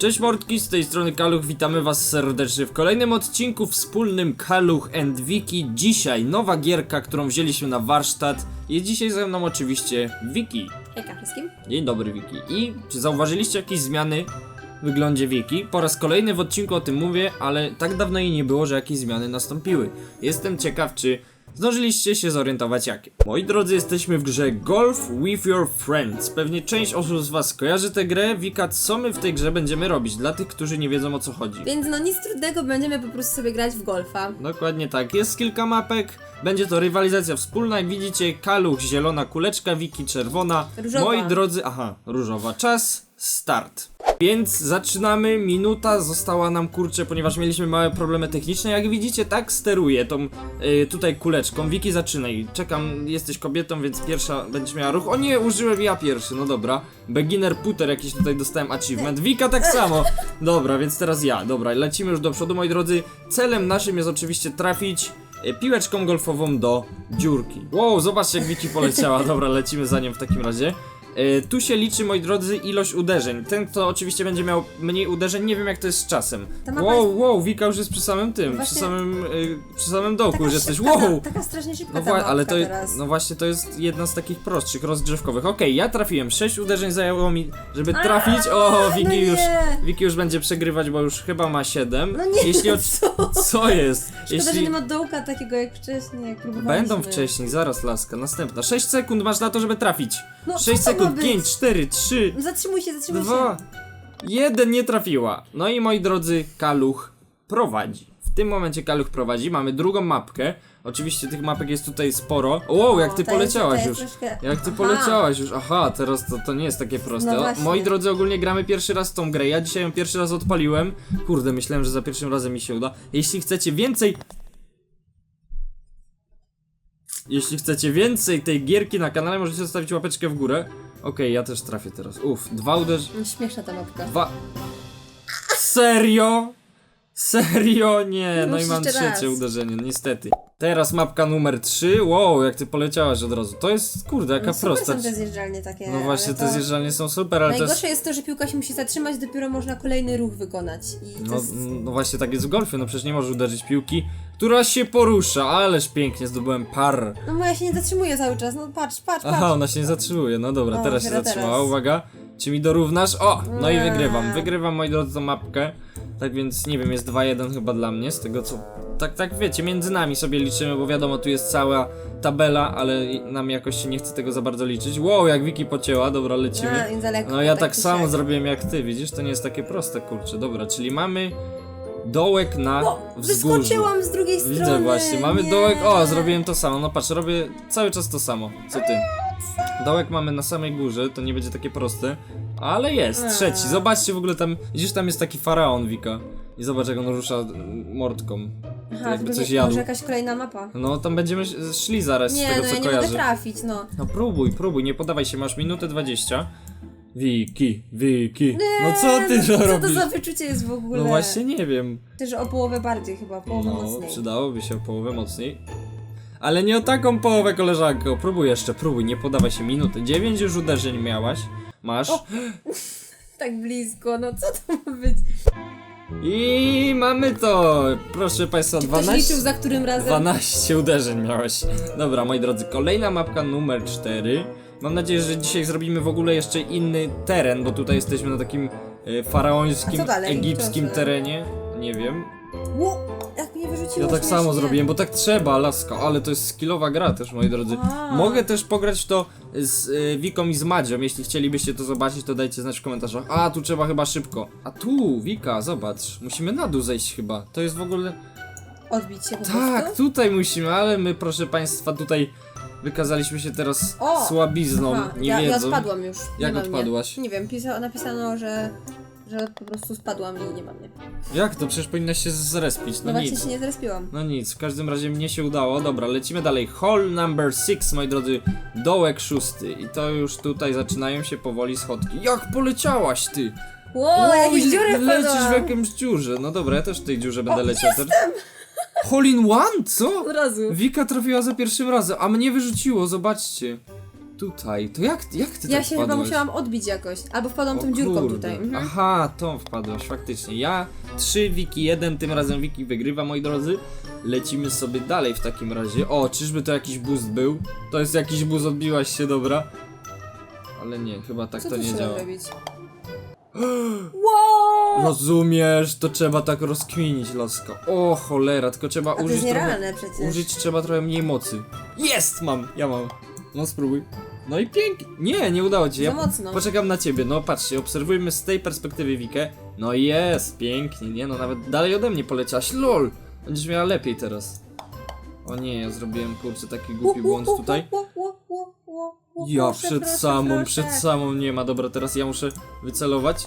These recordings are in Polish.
Cześć mordki, z tej strony Kaluch, witamy was serdecznie w kolejnym odcinku wspólnym Kaluch and Wiki. Dzisiaj nowa gierka, którą wzięliśmy na warsztat. Jest dzisiaj ze mną oczywiście Wiki. Hejka wszystkim. Dzień dobry Wiki. I czy zauważyliście jakieś zmiany w wyglądzie Wiki? Po raz kolejny w odcinku o tym mówię, ale tak dawno jej nie było, że jakieś zmiany nastąpiły. Jestem ciekaw, czy zdążyliście się zorientować jakie. Moi drodzy, jesteśmy w grze Golf with Your Friends. Pewnie część osób z was kojarzy tę grę. Wika, co my w tej grze będziemy robić? Dla tych, którzy nie wiedzą o co chodzi. Więc no nic trudnego, będziemy po prostu sobie grać w golfa. Dokładnie tak. Jest kilka mapek. Będzie to rywalizacja wspólna. Jak widzicie, kaluch, zielona kuleczka, wiki czerwona. Różowa. Moi drodzy, aha, różowa. Czas, start. Więc zaczynamy. Minuta została nam kurczę, ponieważ mieliśmy małe problemy techniczne. Jak widzicie, tak steruję tą y, tutaj kuleczką. Wiki, zaczynaj. Czekam, jesteś kobietą, więc pierwsza będziesz miała ruch. O nie, użyłem ja pierwszy, no dobra. Beginner puter jakiś tutaj dostałem achievement. Wika tak samo. Dobra, więc teraz ja. Dobra, lecimy już do przodu, moi drodzy. Celem naszym jest oczywiście trafić e, piłeczką golfową do dziurki. Wow, zobaczcie jak Wiki poleciała. Dobra, lecimy za nią w takim razie. E, tu się liczy, moi drodzy, ilość uderzeń. Ten, kto oczywiście będzie miał mniej uderzeń, nie wiem jak to jest z czasem. Ta mapa Wow, wow, Wika już jest przy samym tym, przy Właśnie- samym, e, przy samym dołku już jesteś. szybka, Wow! ta, taka strasznie szybka No ta właśnie, ale to, teraz. no właśnie to jest jedna z takich prostszych, rozgrzewkowych. Okej, ja trafiłem, 6 uderzeń zajęło mi, żeby trafić. O, Wiki no nie. już, Wiki już będzie przegrywać, bo już chyba ma 7. No nie, Jeśli od... co? Co jest? Szkoda, że Jeśli nie ma dołka takiego jak wcześniej, jak próbowaliśmy. będą wcześniej, zaraz laska, następna. 6 sekund masz na to, żeby trafić. No, co 6 to ma sekund, być? 5, 4, 3, No Zatrzymuj się, zatrzymuj 2, się. 1 nie trafiła. No i moi drodzy, Kaluch prowadzi. W tym momencie Kaluch prowadzi, mamy drugą mapkę. Oczywiście tych mapek jest tutaj sporo. Wow, jak O, ty jest- poleciałaś już. jest troszkę- Jak ty Aha. poleciałaś już, aha, teraz to, to nie jest takie proste. No O, właśnie. Moi drodzy, ogólnie gramy pierwszy raz w tą grę. Ja dzisiaj ją pierwszy raz odpaliłem. Kurde, myślałem, że za pierwszym razem mi się uda. Jeśli chcecie więcej. Jeśli chcecie więcej tej gierki na kanale, możecie zostawić łapeczkę w górę. Okej, ja też trafię teraz. Uff, dwa uderz... No, Śmieszna ta mapka. Dwa... Serio? Serio? Nie, no i Musisz mam jeszcze trzecie raz. uderzenie, niestety. Teraz mapka numer 3. Wow, jak ty poleciałaś od razu. To jest, kurde, jaka No, super prosta. są te zjeżdżalnie takie. No właśnie, ale te to... zjeżdżalnie są super, ale to Najgorsze jest... jest to, że piłka się musi zatrzymać, dopiero można kolejny ruch wykonać. I to No, jest... no właśnie tak jest w golfie, no przecież nie możesz uderzyć piłki, która się porusza, ależ pięknie zdobyłem par. No moja się nie zatrzymuje cały czas, no patrz, patrz, patrz. Aha, ona się nie zatrzymuje, no dobra, O, teraz się dopiero zatrzymała, teraz. uwaga. Czy mi dorównasz? O, no i Nie. wygrywam, wygrywam moi drodzy tą mapkę. Tak więc nie wiem, jest 2-1 chyba dla mnie, z tego co... Tak, tak wiecie, między nami sobie liczymy, bo wiadomo, tu jest cała tabela, ale nam jakoś się nie chce tego za bardzo liczyć. Wow, jak Wiki pocięła, dobra, lecimy. I za lekko, No ja tak czy samo zrobiłem jak ty, widzisz, to nie jest takie proste, kurczę. Dobra, czyli mamy dołek na O, wzgórzu. wyskoczyłam z drugiej strony. Widzę właśnie, mamy nie. dołek, o, zrobiłem to samo, no patrz, robię cały czas to samo, co ty. Dołek mamy na samej górze, to nie będzie takie proste, ale jest, A. trzeci, zobaczcie w ogóle tam, widzisz, tam jest taki faraon, Wika. I zobacz jak on rusza mm, mordką, Aha, jakby to coś nie- jadł. Może jakaś kolejna mapa. No tam będziemy szli zaraz z Nie, tego no co ja nie kojarzę. mogę trafić, no. No próbuj, próbuj, nie podawaj się, masz minutę 20. Wiki, Wiki. No co ty no, że Co robisz? to za wyczucie jest w ogóle? No właśnie nie wiem. Też o połowę bardziej chyba, połowę No, mocniej. przydałoby się o połowę mocniej. Ale nie o taką połowę, koleżanko. Próbuj jeszcze, próbuj, nie podawaj się minuty. 9 już uderzeń miałaś. Masz. O! Tak blisko, no co to ma być? I mamy to. Proszę Państwa, Ktoś 12. liczył za którym razem? 12 uderzeń miałeś. Dobra, moi drodzy, kolejna mapka numer 4. Mam nadzieję, że dzisiaj zrobimy w ogóle jeszcze inny teren, bo tutaj jesteśmy na takim A faraońskim, co dalej? egipskim Proszę. terenie. Nie wiem. Ło, jak mnie wyrzuciło Ja tak samo zrobiłem, bo tak trzeba, laska, ale to jest skillowa gra też, moi drodzy. A. Mogę też pograć w to z y, Wiką i z Madzią, jeśli chcielibyście to zobaczyć, to dajcie znać w komentarzach. A, tu trzeba chyba szybko. A tu, Wika, zobacz, musimy na dół zejść chyba. To jest w ogóle... Odbić się po Tak, prostu? tutaj musimy, ale my, proszę państwa, tutaj wykazaliśmy się teraz O! słabizną, Aha, nie ja, ja wiedzą. odpadłam już. Nie Jak ma odpadłaś? Nie wiem, pisa, napisano, że, że po prostu spadłam i nie ma mnie. Jak to? Przecież powinnaś się zrespić, No, no właśnie nic. się nie zrespiłam. No nic, w każdym razie mnie się udało. Dobra, lecimy dalej. Hall number 6, moi drodzy, dołek szósty. I to już tutaj zaczynają się powoli schodki. Jak poleciałaś ty? Wow, jakieś i dziury Lecisz w jakimś dziurze. No dobra, ja też w tej dziurze będę leciał. Jestem! Hall in one? Co? Od razu. Wika trafiła za pierwszym razem, a mnie wyrzuciło, zobaczcie. Tutaj, to jak, jak ty Ja tak się chyba wpadłeś? musiałam odbić jakoś. Albo wpadłam O tą dziurką kurde. tutaj. Mhm. Aha, tą wpadłaś, faktycznie. Ja 3, Wiki 1, tym razem Wiki wygrywa, moi drodzy. Lecimy sobie dalej w takim razie. O, czyżby to jakiś boost był? To jest jakiś boost, odbiłaś się, dobra. Ale nie, chyba tak Co to tu nie trzeba działa. robić? wow! Rozumiesz, to trzeba tak rozkminić, laska. O cholera, tylko trzeba A to użyć jest trochę... nierealne przecież. Użyć trzeba trochę mniej mocy. Jest! Mam, ja mam. No spróbuj. No i pięknie. Nie, nie udało ci się. Za Ja mocno. poczekam na ciebie. No patrzcie, obserwujmy z tej perspektywy Wikę. No jest, pięknie, nie no, nawet dalej ode mnie poleciałaś. LOL! Będziesz miała lepiej teraz. O nie, ja zrobiłem kurczę taki głupi błąd tutaj. Ja przed samą, przed samą nie ma. Dobra, teraz ja muszę wycelować.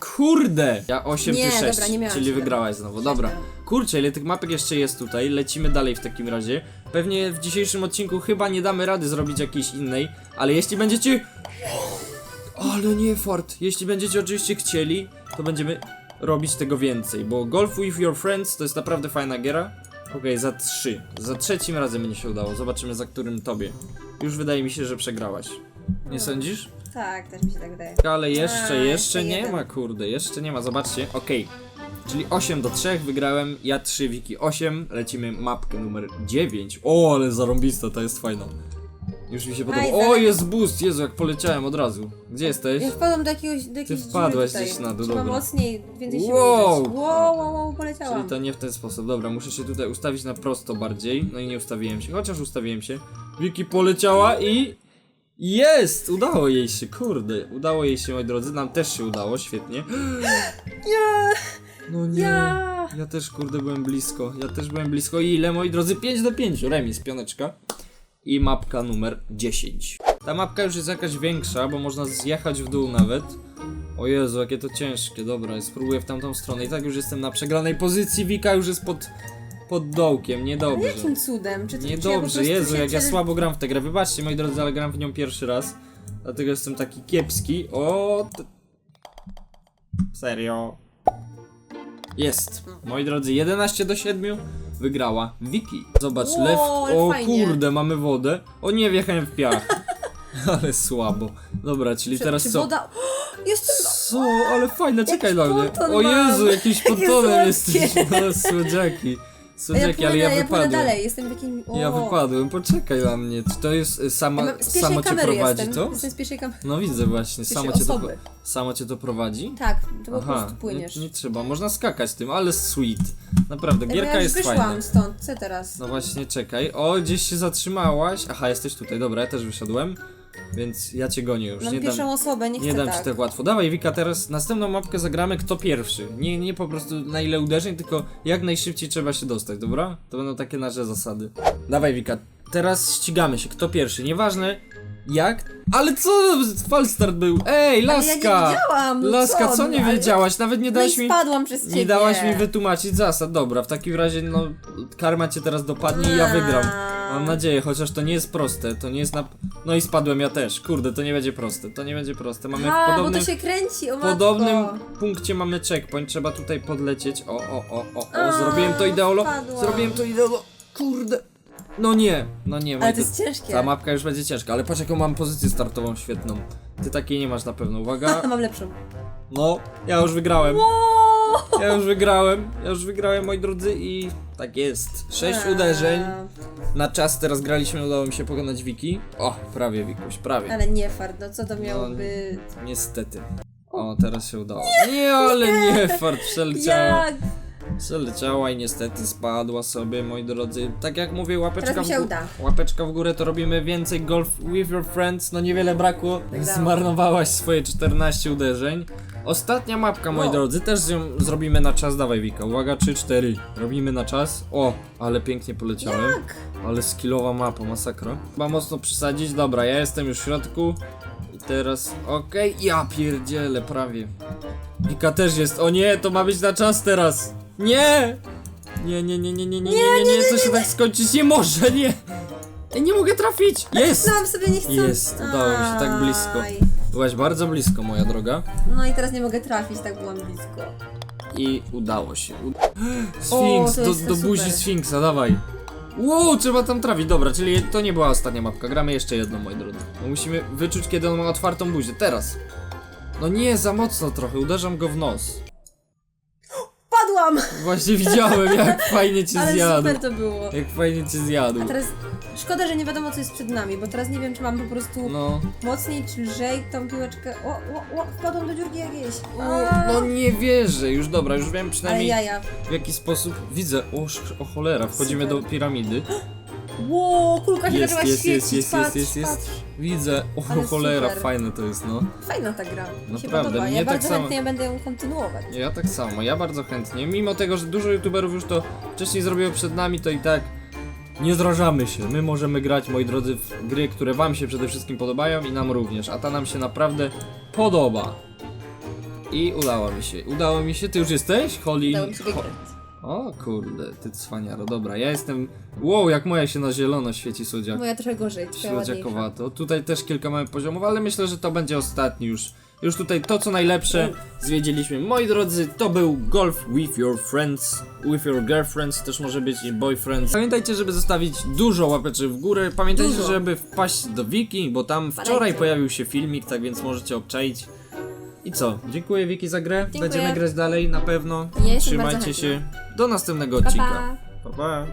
Kurde! Ja 8 Nie, ty 6, dobra, nie czyli wygrałaś znowu. Dobra. Kurczę, ile tych mapek jeszcze jest tutaj? Lecimy dalej w takim razie. Pewnie w dzisiejszym odcinku chyba nie damy rady zrobić jakiejś innej, ale jeśli będziecie... Ale nie fart. Jeśli będziecie oczywiście chcieli, to będziemy robić tego więcej, bo Golf with Your Friends to jest naprawdę fajna giera. Okej, za trzy. Za trzecim razem mnie się udało. Zobaczymy za którym tobie. Już wydaje mi się, że przegrałaś. Nie sądzisz? Tak, też mi się tak wydaje. Ale jeszcze, A, jeszcze nie jeden. ma, kurde, jeszcze nie ma, zobaczcie, okej. Czyli 8 do 3 wygrałem, ja 3, Wiki 8, lecimy mapkę numer 9. O, ale zarąbista, to jest fajna. Już mi się podoba. Aj, O, jest boost, Jezu, jak poleciałem od razu. Gdzie jesteś? Ja wpadłam do jakiegoś, do jakiejś wpadłaś dziury gdzieś tutaj. na dół, Trzeba dobra. mocniej, więcej siły Wow. użyć. Wow, wow, wow, poleciałam. Czyli to nie w ten sposób. Dobra, muszę się tutaj ustawić na prosto bardziej. No i nie ustawiłem się, chociaż ustawiłem się. Wiki poleciała i... Jest! Udało jej się, kurde. Udało jej się, moi drodzy. Nam też się udało, świetnie. Nie, No nie. ja. Ja też kurde byłem blisko. Ja też byłem blisko. I ile moi drodzy? 5 do 5. Remis, pioneczka. I mapka numer 10. Ta mapka już jest jakaś większa, bo można zjechać w dół nawet. O Jezu, jakie to ciężkie. Dobra, spróbuję w tamtą stronę. I tak już jestem na przegranej pozycji. Wika już jest pod, pod dołkiem. Niedobrze. Jakim cudem? Czy, ja po Niedobrze, prostu Jezu, jak ja słabo gram w tę grę. Wybaczcie, moi drodzy, ale gram w nią pierwszy raz. Dlatego jestem taki kiepski. O. Serio. Jest. Moi drodzy, 11 do 7 wygrała Wiki. Zobacz, Wow, left. ale O fajnie. kurde, mamy wodę. O nie, wjechałem w piach. ale słabo. Dobra, czyli Czy, teraz czy co? woda... Jestem... Co? Ale fajne, czekaj na mnie. ponton O mam. Jezu, jakimś Jakie pontonem słodkie. jesteś. No, słodziaki. A ja płynę, ale ja ja płynę wypadłem. dalej, jestem takim... O. Ja wypadłem, poczekaj na mnie. Czy to jest y, sama, Ja mam- z pierwszej samo cię kamery prowadzi jestem. to? Jestem z pierwszej kamery. No widzę właśnie, Pierwszej samo cię, to, osoby. samo cię to prowadzi? Tak, to po prostu płyniesz. nie, nie trzeba, można skakać tym, ale sweet. Naprawdę, Ej, bo gierka ja już jest wyszłam fajna. stąd, co teraz? No właśnie, czekaj. O, gdzieś się zatrzymałaś. Aha, jesteś tutaj, dobra, ja też wyszedłem. Więc ja cię gonię już, Mam nie pierwszą dam, osobę, nie chcę nie dam tak. ci tak łatwo. Dawaj Wika, teraz następną mapkę zagramy kto pierwszy. Nie, nie po prostu na ile uderzeń, tylko jak najszybciej trzeba się dostać, dobra? To będą takie nasze zasady. Dawaj Wika, teraz ścigamy się, kto pierwszy, nieważne jak. Ale co? Falstart był! Ej, Ale ja nie laska! wiedziałam, no Laska, co nie ale- wiedziałaś? Nawet nie No dałaś mi. spadłam przez ciebie. Nie dałaś mi wytłumaczyć zasad. Dobra, w takim razie, no, karma cię teraz dopadnie i ja wygram. Mam nadzieję, chociaż to nie jest proste. To nie jest na. No i spadłem ja też. Kurde, to nie będzie proste. To nie będzie proste. Mamy A, w bo podobnym. to się kręci, o W matko. podobnym punkcie mamy checkpoint, trzeba tutaj podlecieć. O, o, o, o, o, A, zrobiłem to ideolo. spadłam. Zrobiłem to ideolo. Kurde. No nie, no nie, moi Ale to jest ciężkie. Ta mapka już będzie ciężka, ale patrz jaką mam pozycję startową świetną. Ty takiej nie masz na pewno, uwaga. Mam lepszą. No, ja już wygrałem. Wow! Ja już wygrałem, ja już wygrałem moi drodzy i tak jest. Sześć Eee, uderzeń. Na czas teraz graliśmy, udało mi się pokonać Wiki. O, prawie Wikuś, prawie. Ale nie fart, no co to No, być? Niestety. O, teraz się udało. Nie, ale nie, fart przeleciała. Jak? Przeleciała i niestety spadła sobie, moi drodzy. Tak jak mówię, łapeczka Teraz w, gó- uda. łapeczka w górę, to robimy więcej golf with your friends. No niewiele brakło. Wygrałam. Zmarnowałaś swoje 14 uderzeń. Ostatnia mapka, moi Wow. drodzy, też ją zrobimy na czas. Dawaj, Wika, uwaga, 3-4. Robimy na czas. O, ale pięknie poleciałem. Jak? Ale skillowa mapa, masakra. Chyba mocno przesadzić. Dobra, ja jestem już w środku. I teraz, okej, ja pierdzielę, prawie. Wika też jest. O nie, to ma być na czas teraz. Nie! Nie, nie, nie, nie, nie, nie, nie, nie, nie, to się tak skończyć nie może, nie! Ej, nie mogę trafić! Jest! Sam sobie nie chcę. Jest, udało mi się, tak blisko. Byłaś bardzo blisko, moja droga. No i teraz nie mogę trafić, tak byłam blisko. I udało się. U- Sfinks, to do, jest do super. buzi Sfinksa, dawaj. Wow, trzeba tam trafić. Dobra, czyli to nie była ostatnia mapka. Gramy jeszcze jedną, moi drodzy. Bo musimy wyczuć, kiedy on ma otwartą buzię. Teraz. No nie, za mocno trochę. Uderzam go w nos. Padłam! Właśnie widziałem, jak fajnie cię Ale zjadł. super to było. Jak fajnie cię zjadł. A teraz szkoda, że nie wiadomo co jest przed nami, bo teraz nie wiem czy mam po prostu No. mocniej czy lżej tą piłeczkę. O, o, o, wpadłam do dziurki jakiejś. O, no nie wierzę. Już dobra, już wiem Ale przynajmniej jaja. w jaki sposób. Widzę. O, sz- o cholera, wchodzimy Super. do piramidy. Ło, kulka się Jest, zaczęła jest, świecić, jest, jest, patrz, jest, jest, patrz. jest. Widzę. O Ale cholera, super. fajne to jest, no. Fajna ta gra. Mi się Naprawdę, podoba. mnie Ja tak bardzo samo. chętnie będę ją kontynuować. Ja tak samo, ja bardzo chętnie. Mimo tego, że dużo youtuberów już to wcześniej zrobiło przed nami, to i tak nie zrażamy się. My możemy grać, moi drodzy, w gry, które wam się przede wszystkim podobają i nam również, a ta nam się naprawdę podoba. I udało mi się. Udało mi się, ty już jesteś? Holly? O kurde, ty cwaniaro, dobra, ja jestem... Wow, jak moja się na zielono świeci słodziak. Moja trochę gorzej, twoja ładniejsza. Słodziakowato. Tutaj też kilka mamy poziomów, ale myślę, że to będzie ostatni już. Już tutaj to, co najlepsze zwiedziliśmy. Moi drodzy, to był Golf with your friends, with your girlfriends, też może być i boyfriends. Pamiętajcie, żeby zostawić dużo łapeczek w górę. Pamiętajcie, Dużo. żeby wpaść do Wiki, bo tam Wpadajcie. wczoraj pojawił się filmik, tak więc możecie obczaić. I co? Dziękuję Wiki za grę. Dziękuję. Będziemy grać dalej na pewno. Jestem Trzymajcie bardzo się. Do następnego Pa, odcinka. pa. pa. pa.